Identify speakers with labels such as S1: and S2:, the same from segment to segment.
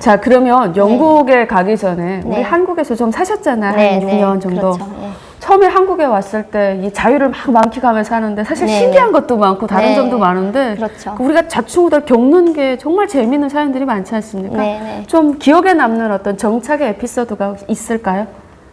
S1: 자, 그러면 영국에 가기 전에 우리
S2: 네.
S1: 한국에서 좀 사셨잖아요.
S2: 네,
S1: 한
S2: 네.
S1: 6년 정도.
S2: 그렇죠. 예.
S1: 처음에 한국에 왔을 때 이 자유를 막 만끽하면서 하는데 사실
S2: 네,
S1: 신기한
S2: 네.
S1: 것도 많고 다른
S2: 네.
S1: 점도 많은데
S2: 그렇죠.
S1: 우리가 자충우들 겪는 게 정말 재미있는 사연들이 많지 않습니까?
S2: 네, 네.
S1: 좀 기억에 남는 어떤 정착의 에피소드가 있을까요?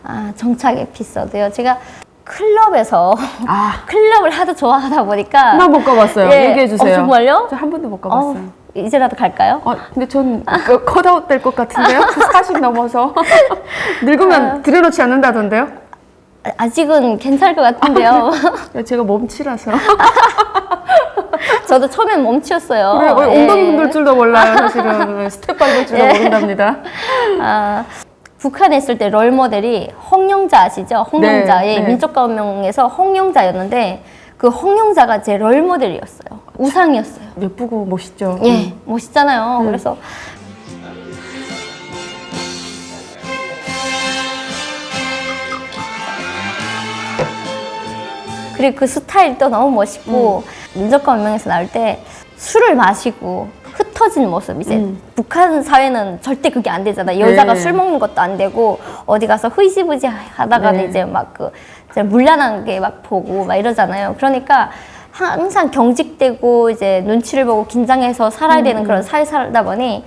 S2: 아, 정착 에피소드요. 제가 클럽에서
S1: 아,
S2: 클럽을 하도 좋아하다 보니까
S1: 한 번 못 가봤어요.
S2: 예.
S1: 얘기해 주세요.
S2: 어, 정말요?
S1: 저 한 번도 못 가봤어요.
S2: 어, 이제라도 갈까요?
S1: 어, 근데 전그 컷아웃 될 것 같은데요? 40 넘어서. 늙으면 들여놓지 않는다던데요?
S2: 아, 아직은 괜찮을 것 같은데요.
S1: 제가 몸치라서.
S2: 저도 처음엔 몸치였어요.
S1: 그래, 어,
S2: 예.
S1: 엉덩이 흔들 줄도 몰라요, 사실은. 스텝 밟을 줄도
S2: 예.
S1: 모른답니다.
S2: 아, 북한에 있을 때 롤 모델이 홍영자 아시죠? 홍영자.
S1: 네,
S2: 예,
S1: 네.
S2: 민족가운명에서 홍영자였는데 그 홍영자가 제 롤 모델이었어요. 우상이었어요.
S1: 예쁘고 멋있죠.
S2: 예, 멋있잖아요.
S1: 음.
S2: 그래서 그리고 그 스타일도 너무 멋있고
S1: 음.
S2: 민족과 운명에서 나올 때 술을 마시고 흩어진 모습 이제
S1: 음.
S2: 북한 사회는 절대 그게 안 되잖아요 여자가
S1: 네.
S2: 술 먹는 것도 안 되고 어디 가서 흐지부지 하다가
S1: 네.
S2: 이제 막 그 물란하게 막 보고 막 이러잖아요 그러니까 항상 경직되고 이제 눈치를 보고 긴장해서 살아야 되는
S1: 음.
S2: 그런 사회 살다 보니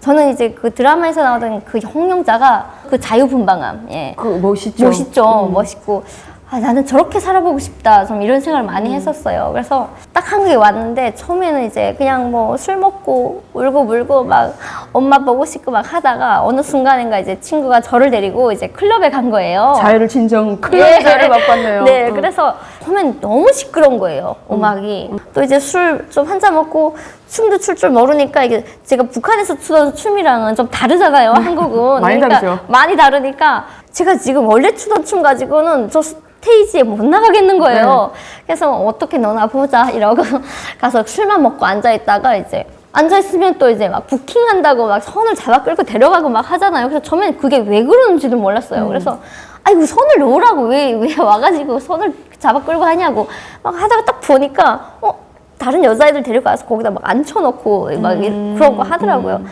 S2: 저는 이제 그 드라마에서 나오던 그 홍영자가 그 자유분방함 예.
S1: 그 멋있죠.
S2: 멋있죠.
S1: 음.
S2: 멋있고. 아, 나는 저렇게 살아보고 싶다. 좀 이런 생각을 많이
S1: 음.
S2: 했었어요. 그래서 딱 한국에 왔는데 처음에는 이제 그냥 뭐 술 먹고 울고 물고 막 엄마 보고 싶고 막 하다가 어느 순간인가 이제 친구가 저를 데리고 이제 클럽에 간 거예요.
S1: 자유를 진정 클럽 자유를 맛봤네요.
S2: 네,
S1: 음.
S2: 그래서 처음엔 너무 시끄러운 거예요, 음악이. 또 이제 술 좀 한잔 먹고 춤도 출 줄 모르니까 이게 제가 북한에서 추던 춤이랑은 좀 다르잖아요, 한국은.
S1: 많이
S2: 그러니까
S1: 다르죠.
S2: 많이 다르니까 제가 지금 원래 추던 춤 가지고는 저 스테이지에 못 나가겠는 거예요.
S1: 네.
S2: 그래서 어떻게 너나 보자 이러고 가서 술만 먹고 앉아 있다가 이제 앉아 있으면 또 이제 막 부킹한다고 막 손을 잡아 끌고 데려가고 막 하잖아요. 그래서 처음엔 그게 왜 그러는지도
S1: 음.
S2: 몰랐어요. 그래서 아이고 손을 놓으라고 왜 왜 와가지고 손을 잡아 끌고 하냐고 막 하다가 딱 보니까 어 다른 여자애들 데리고 와서 거기다 막 앉혀놓고 막 이-
S1: 음,
S2: 그런 거 하더라고요.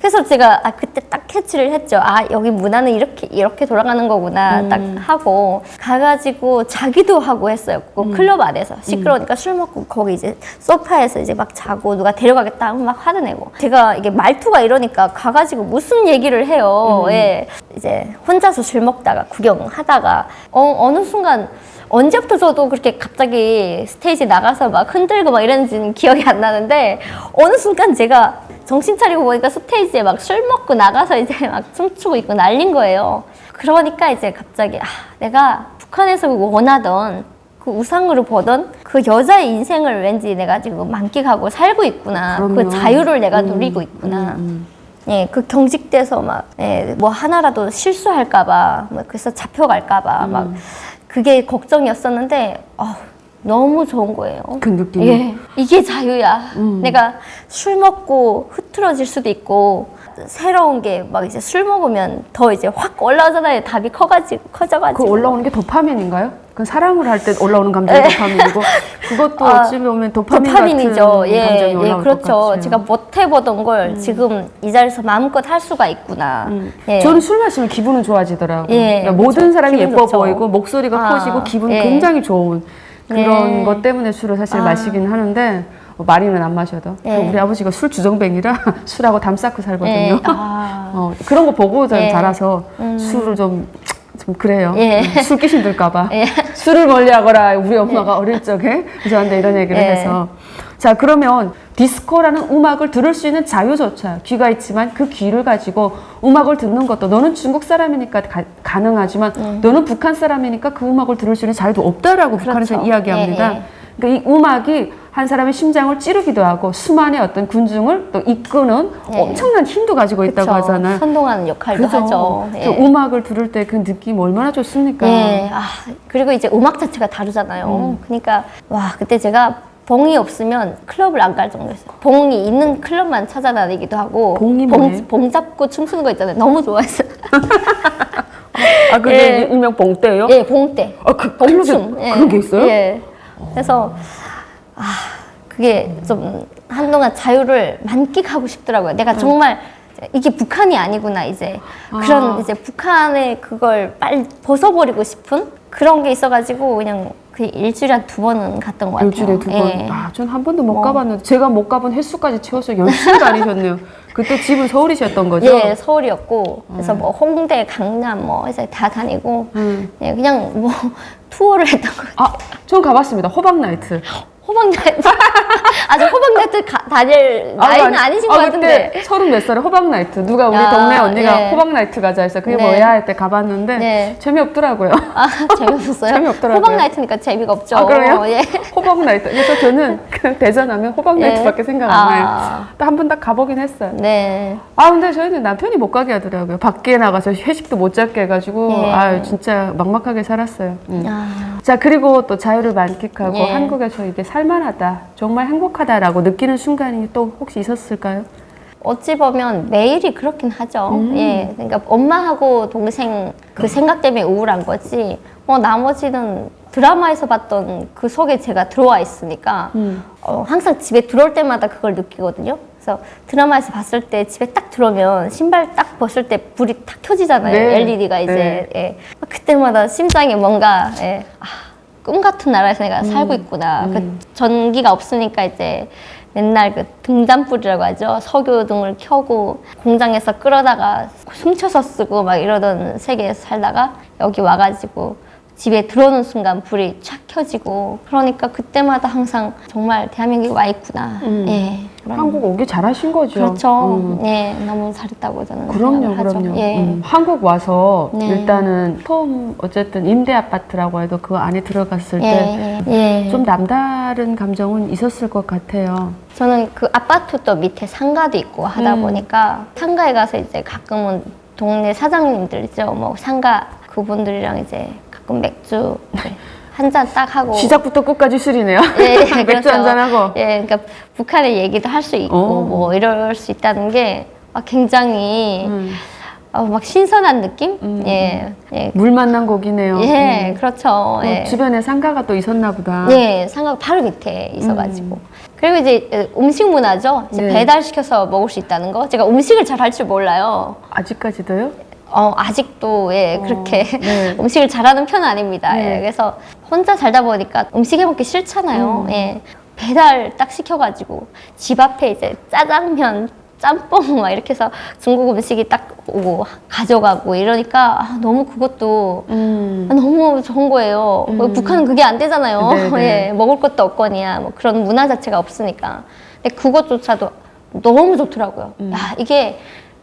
S2: 그래서 제가 아 그때 딱 캐치를 했죠. 아 여기 문화는 이렇게 이렇게 돌아가는 거구나
S1: 음.
S2: 딱 하고 가가지고 자기도 하고 했어요. 그 클럽 안에서 시끄러우니까 술 먹고 거기 이제 소파에서 이제 막 자고 누가 데려가겠다 하면 막 화도 내고 제가 이게 말투가 이러니까 가가지고 무슨 얘기를 해요. 예 이제 혼자서 술 먹다가 구경하다가 어 어느 순간 언제부터 저도 그렇게 갑자기 스테이지 나가서 막 흔들고 막 이랬는지는 기억이 안 나는데 어느 순간 제가 정신 차리고 보니까 스테이지에 막 술 먹고 나가서 이제 막 춤추고 있고 난린 거예요. 그러니까 이제 갑자기 아, 내가 북한에서 원하던 그 우상으로 보던 그 여자의 인생을 왠지 내가 지금 만끽하고 살고 있구나.
S1: 그럼요.
S2: 그 자유를 내가
S1: 음,
S2: 누리고 있구나.
S1: 음,
S2: 예, 그 경직돼서 막, 예, 뭐 하나라도 실수할까봐, 뭐 그래서 잡혀갈까봐, 막, 그게 걱정이었었는데, 어, 너무 좋은 거예요.
S1: 그 느낌.
S2: 예, 이게 자유야.
S1: 음.
S2: 내가 술 먹고 흐트러질 수도 있고, 새로운 게 막 이제 술 먹으면 더 이제 확 올라오잖아요. 답이 커가지고, 커져가지고.
S1: 그 올라오는 게 도파민인가요? 그 사랑을 할 때 올라오는 감정이 도파민이고 그것도
S2: 아,
S1: 어찌 보면 도파민
S2: 도파민이죠.
S1: 같은
S2: 예,
S1: 감정이
S2: 예,
S1: 올라올 것
S2: 그렇죠.
S1: 같아요. 음.
S2: 제가 못 해보던 걸 지금 이 자리에서 마음껏 할 수가 있구나. 예.
S1: 음. 저는 술 마시면 기분은 좋아지더라고요.
S2: 예,
S1: 그러니까 모든
S2: 그렇죠.
S1: 사람이
S2: 기분
S1: 예뻐
S2: 좋죠.
S1: 보이고 목소리가
S2: 아,
S1: 커지고 기분이
S2: 예.
S1: 굉장히 좋은 그런
S2: 예.
S1: 것 때문에 술을 사실
S2: 아.
S1: 마시긴 하는데 어, 많이는 안 마셔도
S2: 예.
S1: 우리 아버지가 술 주정뱅이라 술하고 담 쌓고 살거든요.
S2: 예, 아.
S1: 어, 그런 거 보고 저는
S2: 예.
S1: 자라서 술을 좀, 좀 그래요.
S2: 예.
S1: 술 귀신들까봐.
S2: 예.
S1: 술을 멀리하거라 우리 엄마가 어릴 적에 저한테 이런 얘기를
S2: 예.
S1: 해서 자 그러면 디스코라는 음악을 들을 수 있는 자유조차 귀가 있지만 그 귀를 가지고 음악을 듣는 것도 너는 중국 사람이니까 가, 능하지만 너는 북한 사람이니까 그 음악을 들을 수 있는 자유도 없다라고 북한에서
S2: 음. 그렇죠.
S1: 이야기합니다.
S2: 예, 예.
S1: 그러니까 이 음악이 한 사람의 심장을 찌르기도 하고 수만의 어떤 군중을 또 이끄는
S2: 예.
S1: 엄청난 힘도 가지고 있다고
S2: 그쵸.
S1: 하잖아요.
S2: 선동하는 역할도
S1: 그죠?
S2: 하죠.
S1: 그
S2: 예.
S1: 음악을 들을 때 그 느낌 얼마나 좋습니까?
S2: 예. 아, 그리고 이제 음악 자체가 다르잖아요.
S1: 음.
S2: 그러니까 와 그때 제가 봉이 없으면 클럽을 안 갈 정도였어요. 봉이 있는 클럽만 찾아다니기도 하고
S1: 봉이 뭐예요?
S2: 봉, 봉 잡고 춤추는 거 있잖아요. 너무 좋아했어요.
S1: 아 그게
S2: 예.
S1: 일명 봉대요?
S2: 예, 봉때.
S1: 아, 그
S2: 봉춤.
S1: 클럽에 그런 게 있어요?
S2: 예. 그래서 아 그게 좀 한동안 자유를 만끽하고 싶더라고요. 내가 정말 이게 북한이 아니구나 이제 그런
S1: 아.
S2: 이제 북한의 그걸 빨리 벗어버리고 싶은 그런 게 있어가지고 그냥 그 일주일에 한 두 번은 갔던 것 같아요.
S1: 일주일에 두 번.
S2: 예.
S1: 아, 전 한 번도 못
S2: 뭐.
S1: 가봤는데 제가 못 가본 횟수까지 채워서 열심히 다니셨네요. 그때 집은 서울이셨던 거죠?
S2: 예, 서울이었고 그래서 뭐 홍대, 강남 뭐 이제 다 다니고
S1: 음.
S2: 예, 그냥 뭐 투어를 했던 거.
S1: 아, 전 가봤습니다. 호박 나이트.
S2: 호박 나이트 아직 호박나이트 가- 다닐 나이는 아니, 신것
S1: 아,
S2: 같은데.
S1: 그때 서른 몇 살에 호박 나이트. 누가 우리
S2: 야,
S1: 동네 언니가
S2: 예.
S1: 호박 나이트 가자 해서 그게
S2: 네.
S1: 뭐야 할 때 가봤는데
S2: 네.
S1: 재미없더라고요.
S2: 아 재미없었어요?
S1: 재미없더라고요.
S2: 호박나이트니까 재미가 없죠.
S1: 아, 그래요?
S2: 예.
S1: 호박 나이트. 그래서 저는 그 대전하면 호박
S2: 예.
S1: 나이트밖에 생각 안 나요.
S2: 아.
S1: 한번 딱 가보긴 했어요.
S2: 네.
S1: 아 근데 저희는 남편이 못 가게 하더라고요. 밖에 나가서 회식도 못 잡게 해가지고
S2: 예.
S1: 아 진짜 막막하게 살았어요. 음.
S2: 아,
S1: 자 그리고 또 자유를 만끽하고
S2: 예.
S1: 한국에서 이게 살만하다, 정말 행복하다라고 느끼 는 순간이 또 혹시 있었을까요?
S2: 어찌 보면 매일이 그렇긴 하죠.
S1: 음.
S2: 예. 그러니까 엄마하고 동생 그 생각 때문에 우울한 거지. 뭐 나머지는 드라마에서 봤던 그 속에 제가 들어와 있으니까
S1: 음.
S2: 어, 항상 집에 들어올 때마다 그걸 느끼거든요. 그래서 드라마에서 봤을 때 집에 딱 들어오면 신발 딱 벗을 때 불이 탁 켜지잖아요.
S1: 네.
S2: LED가 이제
S1: 네.
S2: 예. 그때마다 심장에 뭔가 예. 아, 꿈 같은 나라에서 내가 살고 있구나. 그 전기가 없으니까 이제 맨날 그 등잔불이라고 하죠. 석유 등을 켜고 공장에서 끌어다가 훔쳐서 쓰고 막 이러던 세계에서 살다가 여기 와가지고 집에 들어오는 순간 불이 촥 켜지고 그러니까 그때마다 항상 정말 대한민국에 와 있구나.
S1: 음.
S2: 예. 그런-
S1: 한국 오기 잘하신 거죠.
S2: 그렇죠.
S1: 음.
S2: 예, 너무 잘했다고 저는
S1: 그럼요,
S2: 생각을 하죠.
S1: 그럼요.
S2: 예.
S1: 음, 한국 와서
S2: 네.
S1: 일단은 처음 어쨌든 임대 아파트라고 해도 그 안에 들어갔을 때
S2: 예, 예, 예.
S1: 좀 남다른 감정은 있었을 것 같아요.
S2: 저는 그 아파트도 밑에 상가도 있고 하다
S1: 음.
S2: 보니까 상가에 가서 이제 가끔은 동네 사장님들 있죠. 뭐 상가 그분들이랑 이제 가끔 맥주 한 잔 딱 하고
S1: 시작부터 끝까지 술이네요.
S2: 예,
S1: 맥주
S2: 그렇죠.
S1: 한잔 하고.
S2: 예, 그러니까 북한의 얘기도 할 수 있고
S1: 어.
S2: 뭐 이럴 수 있다는 게 아, 굉장히
S1: 음.
S2: 어, 막 신선한 느낌?
S1: 음.
S2: 예, 예,
S1: 물 만난 곡이네요.
S2: 예,
S1: 음.
S2: 그렇죠.
S1: 어,
S2: 예.
S1: 주변에 상가가 또 있었나 보다.
S2: 예, 상가 바로 밑에 있어가지고. 그리고 이제 음식 문화죠. 이제
S1: 음. 네.
S2: 배달시켜서 먹을 수 있다는 거. 제가 음식을 잘 할 줄 몰라요.
S1: 아직까지도요?
S2: 어, 아직도, 예,
S1: 어,
S2: 그렇게
S1: 네.
S2: 음식을 잘하는 편은 아닙니다.
S1: 네.
S2: 예, 그래서 혼자 살다 보니까 음식 해 먹기 싫잖아요.
S1: 음.
S2: 예. 배달 딱 시켜가지고 집 앞에 이제 짜장면, 짬뽕 막 이렇게 해서 중국 음식이 딱 오고 가져가고 이러니까 아, 너무 그것도
S1: 음.
S2: 아, 너무 좋은 거예요.
S1: 음.
S2: 북한은 그게 안 되잖아요.
S1: 네, 네.
S2: 예, 먹을 것도 없거니와 뭐 그런 문화 자체가 없으니까. 근데 그것조차도 너무 좋더라고요.
S1: 음.
S2: 야, 이게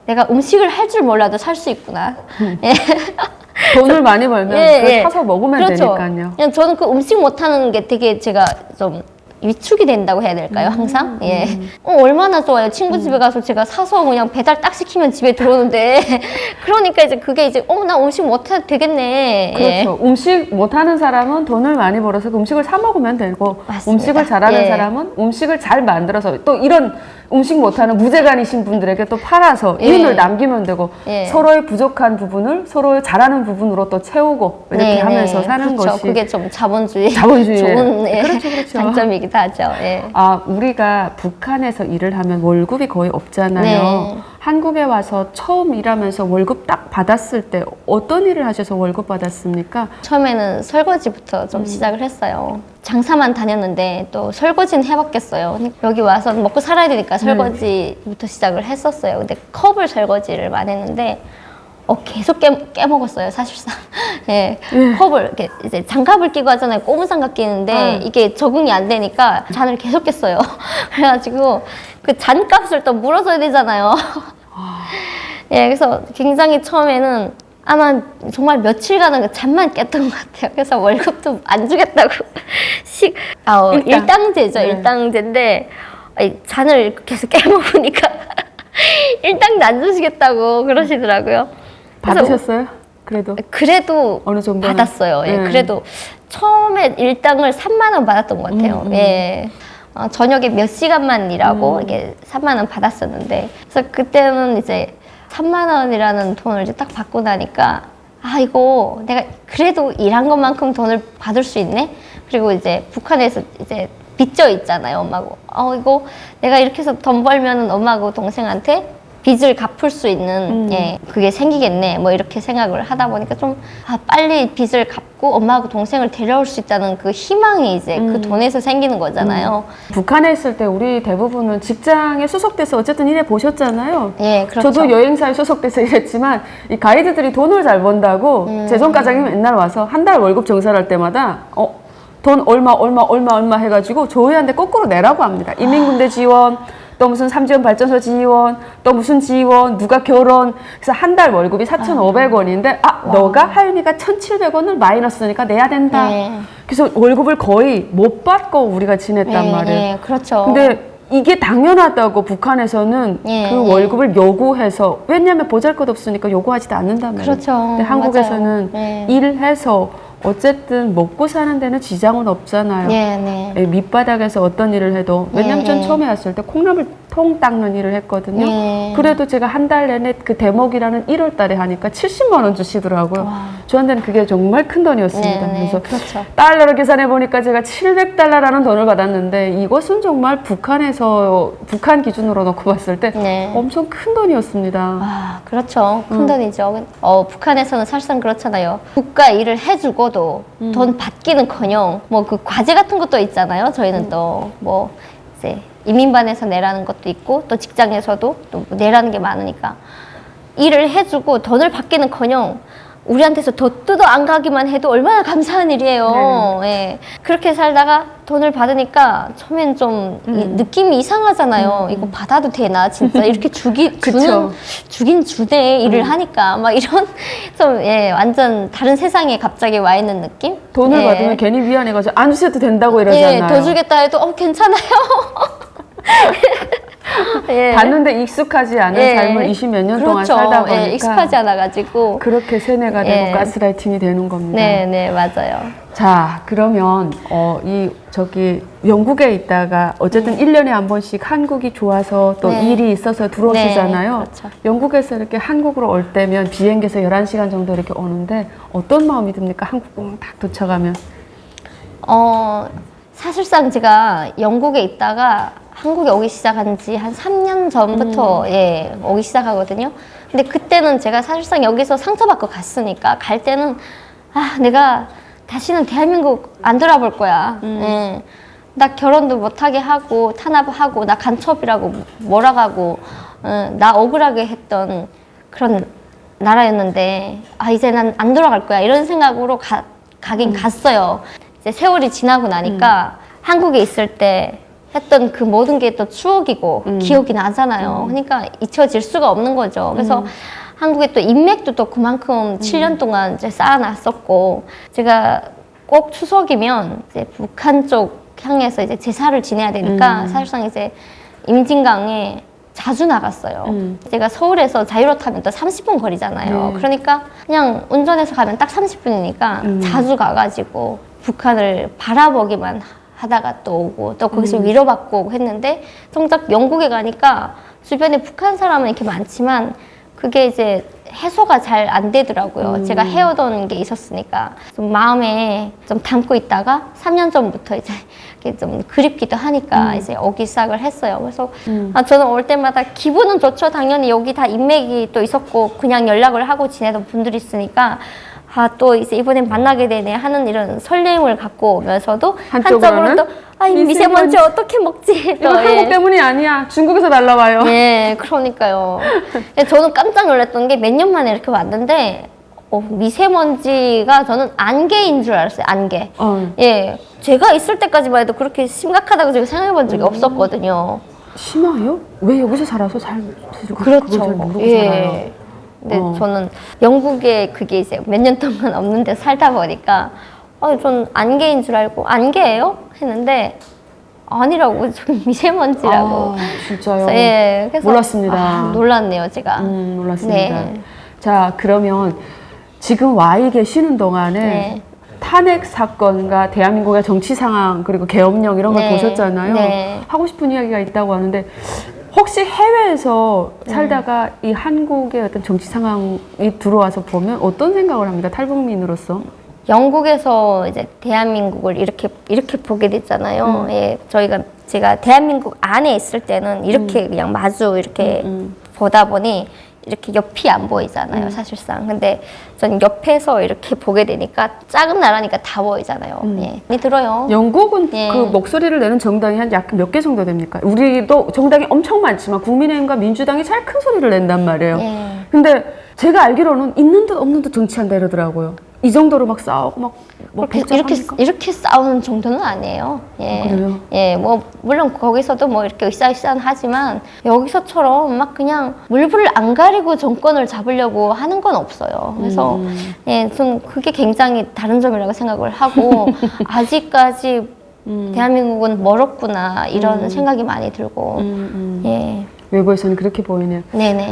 S2: 내가 음식을 할 줄 몰라도 살 수 있구나.
S1: 음.
S2: 예.
S1: 돈을 많이 벌면
S2: 예,
S1: 그걸
S2: 예.
S1: 사서 먹으면
S2: 그렇죠.
S1: 되니까요.
S2: 그냥 저는 그 음식 못하는 게 되게 제가 좀 위축이 된다고 해야 될까요?
S1: 음,
S2: 항상? 예. 어, 얼마나 좋아요. 친구 집에 가서 제가 사서 그냥 배달 딱 시키면 집에 들어오는데. 그러니까 이제 그게 이제, 어, 나 음식 못해도 되겠네. 예.
S1: 그렇죠. 음식 못하는 사람은 돈을 많이 벌어서 그 음식을 사 먹으면 되고
S2: 맞습니다.
S1: 음식을 잘하는
S2: 예.
S1: 사람은 음식을 잘 만들어서 또 이런 음식 못하는 무재간이신 분들에게 또 팔아서
S2: 예.
S1: 이윤을 남기면 되고
S2: 예.
S1: 서로의 부족한 부분을 서로의 잘하는 부분으로 또 채우고 이렇게
S2: 네,
S1: 하면서
S2: 네.
S1: 사는
S2: 그렇죠.
S1: 것이
S2: 그게 좀 자본주의
S1: 자본주의의-
S2: 좋은 예,
S1: 그렇죠, 그렇죠.
S2: 장점이기 도 하죠. 예.
S1: 아, 우리가 북한에서 일을 하면 월급이 거의 없잖아요.
S2: 네.
S1: 한국에 와서 처음 일하면서 월급 딱 받았을 때 어떤 일을 하셔서 월급 받았습니까?
S2: 처음에는 설거지부터
S1: 음.
S2: 좀 시작을 했어요. 장사만 다녔는데 또 설거지는 해봤겠어요. 여기 와서 먹고 살아야 되니까
S1: 네.
S2: 설거지부터 시작을 했었어요. 근데 컵을 설거지를 많이 했는데 어, 계속 깨, 깨먹었어요, 사실상. 예. 컵을, 이렇게 이제 장갑을 끼고 하잖아요. 고무 장갑 끼는데
S1: 아.
S2: 이게 적응이 안 되니까 잔을 계속 깼어요. 그래가지고 그 잔값을 또 물어줘야 되잖아요. 예, 그래서 굉장히 처음에는 아마 정말 며칠간은 그 잠만 깼던 것 같아요. 그래서 월급도 안 주겠다고. 식, 아, 어,
S1: 일당.
S2: 일당제죠,
S1: 네.
S2: 일당제인데, 아니, 잔을 계속 깨먹으니까 일당도 안 주시겠다고 그러시더라고요.
S1: 받으셨어요? 그래도
S2: 그래도
S1: 어느 정도는?
S2: 받았어요. 예,
S1: 네.
S2: 그래도 처음에 일당을 3만 원 받았던 것 같아요.
S1: 음, 음.
S2: 예. 어, 저녁에 몇 시간만 일하고
S1: 음.
S2: 이게 3만 원 받았었는데 그래서 그때는 이제 3만 원이라는 돈을 이제 딱 받고 나니까 아 이거 내가 그래도 일한 것만큼 돈을 받을 수 있네. 그리고 이제 북한에서 이제 빚져 있잖아요 엄마고. 어 이거 내가 이렇게 해서 돈 벌면은 엄마하고 동생한테 빚을 갚을 수 있는 예, 그게 생기겠네 뭐 이렇게 생각을 하다 보니까 좀 아, 빨리 빚을 갚고 엄마하고 동생을 데려올 수 있다는 그 희망이 이제 그 돈에서 생기는 거잖아요.
S1: 북한에 있을 때 우리 대부분은 직장에 소속돼서 어쨌든 일해 보셨잖아요.
S2: 예, 그렇죠.
S1: 저도 여행사에 소속돼서 일했지만 이 가이드들이 돈을 잘 번다고
S2: 음.
S1: 재정 과장이 맨날 와서 한 달 월급 정산할 때마다 어, 돈 얼마 얼마 얼마 얼마 해가지고 저희한테 거꾸로 내라고 합니다. 인민군대 지원 또 무슨 삼지원 발전소 지원 또 무슨 지원 누가 결혼 그래서 한 달 월급이 4,500원인데 아 너가 하윤이가 1,700원을 마이너스니까 내야 된다.
S2: 네.
S1: 그래서 월급을 거의 못 받고 우리가 지냈단
S2: 예,
S1: 말이에요.
S2: 예, 그렇죠.
S1: 근데 이게 당연하다고 북한에서는
S2: 예,
S1: 그
S2: 예.
S1: 월급을 요구해서 왜냐하면 보잘것 없으니까 요구하지도 않는단 말이에요.
S2: 그렇죠.
S1: 근데 한국에서는
S2: 맞아요. 예.
S1: 일해서 어쨌든 먹고 사는 데는 지장은 없잖아요.
S2: 예, 네.
S1: 예, 밑바닥에서 어떤 일을 해도 왜냐면
S2: 예,
S1: 전
S2: 예.
S1: 처음에 왔을 때 콩나물 통 닦는 일을 했거든요.
S2: 예.
S1: 그래도 제가 한 달 내내 그 대목이라는 1월 달에 하니까 70만 원 주시더라고요. 저한테는 그게 정말 큰 돈이었습니다.
S2: 네, 네.
S1: 그래서
S2: 그렇죠.
S1: 달러로 계산해 보니까 제가 700달러라는 돈을 받았는데 이것은 정말 북한에서 북한 기준으로 놓고 봤을 때
S2: 네.
S1: 엄청 큰 돈이었습니다.
S2: 아, 그렇죠. 큰 돈이죠. 어, 북한에서는 사실상 그렇잖아요. 국가 일을 해주고도 돈 받기는커녕 뭐 그 과제 같은 것도 있잖아요. 저희는 또뭐 이제 이민반에서 내라는 것도 있고 또 직장에서도 또 내라는 게 많으니까 일을 해주고 돈을 받기는커녕 우리한테서 더 뜯어 안 가기만 해도 얼마나 감사한 일이에요. 예. 그렇게 살다가 돈을 받으니까 처음엔 좀 이- 느낌이 이상하잖아요. 이거 받아도 되나 진짜 이렇게 주기
S1: 그쵸.
S2: 주는 주긴 주네 일을 하니까 막 이런 좀 예 완전 다른 세상에 갑자기 와 있는 느낌.
S1: 돈을
S2: 예.
S1: 받으면 괜히 미안해가지고 안 주셔도 된다고 이러잖아요.
S2: 예, 더 주겠다 해도 어 괜찮아요. 예.
S1: 받는데 익숙하지 않은
S2: 예.
S1: 삶을 20몇 년 동안
S2: 그렇죠.
S1: 살다 보니까
S2: 예, 익숙하지 않아 가지고.
S1: 그렇게 세뇌가 되고
S2: 예.
S1: 가스라이팅이 되는 겁니다.
S2: 네, 네, 맞아요.
S1: 자, 그러면 어, 이 저기 영국에 있다가 어쨌든 일 1년에 한 번씩 한국이 좋아서 또
S2: 네.
S1: 일이 있어서 들어오시잖아요.
S2: 네, 그렇죠.
S1: 영국에서 이렇게 한국으로 올 때면 비행기에서 11시간 정도 이렇게 오는데 어떤 마음이 듭니까? 한국 딱 도착하면.
S2: 어, 사실상 제가 영국에 있다가 한국에 오기 시작한 지 한 3년 전부터 예, 오기 시작하거든요. 근데 그때는 제가 사실상 여기서 상처받고 갔으니까 갈 때는 아, 내가 다시는 대한민국 안 돌아볼 거야. 예. 나 결혼도 못하게 하고 탄압하고 나 간첩이라고 몰아가고 어, 나 억울하게 했던 그런 나라였는데 아 이제 난 안 돌아갈 거야 이런 생각으로 가, 가긴 갔어요. 이제 세월이 지나고 나니까 한국에 있을 때 했던 그 모든 게 또 추억이고 기억이 나잖아요. 그러니까 잊혀질 수가 없는 거죠. 그래서 한국에 또 인맥도 또 그만큼 7년 동안 이제 쌓아놨었고 제가 꼭 추석이면 이제 북한 쪽 향해서 이제 제사를 지내야 되니까 사실상 이제 임진강에 자주 나갔어요.
S1: 음.
S2: 제가 서울에서 자유로 타면 또 30분 거리잖아요.
S1: 네.
S2: 그러니까 그냥 운전해서 가면 딱 30분이니까
S1: 음.
S2: 자주 가가지고 북한을 바라보기만 하다가 또 오고 또 거기서
S1: 음.
S2: 위로받고 오고 했는데 정작 영국에 가니까 주변에 북한 사람은 이렇게 많지만 그게 이제 해소가 잘 안 되더라고요.
S1: 음.
S2: 제가 해오던 게 있었으니까 좀 마음에 좀 담고 있다가 3년 전부터 이제 좀 그립기도 하니까 이제 오기 시작을 했어요. 그래서 아, 저는 올 때마다 기분은 좋죠. 당연히 여기 다 인맥이 또 있었고 그냥 연락을 하고 지내던 분들이 있으니까 아 또 이제 이번엔 만나게 되네 하는 이런 설렘을 갖고 오면서도
S1: 한쪽으로는
S2: 한쪽으로 또 아, 이 미세먼지 어떻게 먹지?
S1: 이거
S2: 또,
S1: 한국
S2: 예.
S1: 때문이 아니야. 중국에서 날라와요.
S2: 예, 그러니까요. 근데 저는 깜짝 놀랐던 게 몇 년 만에 이렇게 왔는데 어, 미세먼지가 저는 안개인 줄 알았어요. 안개.
S1: 어,
S2: 예, 제가 있을 때까지만 해도 그렇게 심각하다고 제가 생각해 본
S1: 음.
S2: 적이 없었거든요.
S1: 심해요? 왜 여기서 살아서 잘
S2: 그렇죠.
S1: 그걸 잘 모르고 살아요.
S2: 예. 근데
S1: 어.
S2: 저는 영국에 그게 이제 몇 년 동안 없는데 살다 보니까 어, 전 안개인 줄 알고 안개예요? 했는데 아니라고 좀 미세먼지라고.
S1: 아, 진짜요?
S2: 그래서 예, 그래서
S1: 몰랐습니다.
S2: 아, 놀랐네요, 제가.
S1: 음, 몰랐습니다.
S2: 네.
S1: 자, 그러면 지금 와이 계시는 동안에
S2: 네.
S1: 탄핵 사건과 대한민국의 정치 상황 그리고 계엄령 이런 걸
S2: 네.
S1: 보셨잖아요.
S2: 네.
S1: 하고 싶은 이야기가 있다고 하는데 혹시 해외에서
S2: 네.
S1: 살다가 이 한국의 어떤 정치 상황이 들어와서 보면 어떤 생각을 합니까? 탈북민으로서.
S2: 영국에서 이제 대한민국을 이렇게 이렇게 보게 됐잖아요.
S1: 음.
S2: 예, 저희가 제가 대한민국 안에 있을 때는 이렇게
S1: 음.
S2: 그냥 마주 이렇게 보다 보니 이렇게 옆이 안 보이잖아요,
S1: 음.
S2: 사실상. 근데 전 옆에서 이렇게 보게 되니까 작은 나라니까 다 보이잖아요.
S1: 음.
S2: 예. 많이 들어요.
S1: 영국은
S2: 예.
S1: 그 목소리를 내는 정당이 한 약 몇 개 정도 됩니까? 우리도 정당이 엄청 많지만 국민의힘과 민주당이 제일 큰 소리를 낸단 말이에요.
S2: 예.
S1: 근데 제가 알기로는 있는 듯 없는 듯 정치한다 이러더라고요. 이 정도로 막 싸우고 막, 뭐
S2: 그렇게, 이렇게
S1: 복잡합니까?
S2: 이렇게 싸우는 정도는 아니에요. 예.
S1: 그래요?
S2: 예, 뭐 물론 거기서도 뭐 이렇게 으쌰으쌰하지만 여기서처럼 막 그냥 물불을 안 가리고 정권을 잡으려고 하는 건 없어요. 그래서
S1: 음.
S2: 예, 전 그게 굉장히 다른 점이라고 생각을 하고 아직까지
S1: 음.
S2: 대한민국은 멀었구나 이런 생각이 많이 들고
S1: 음, 음.
S2: 예,
S1: 외부에서는 그렇게 보이네요.
S2: 네네.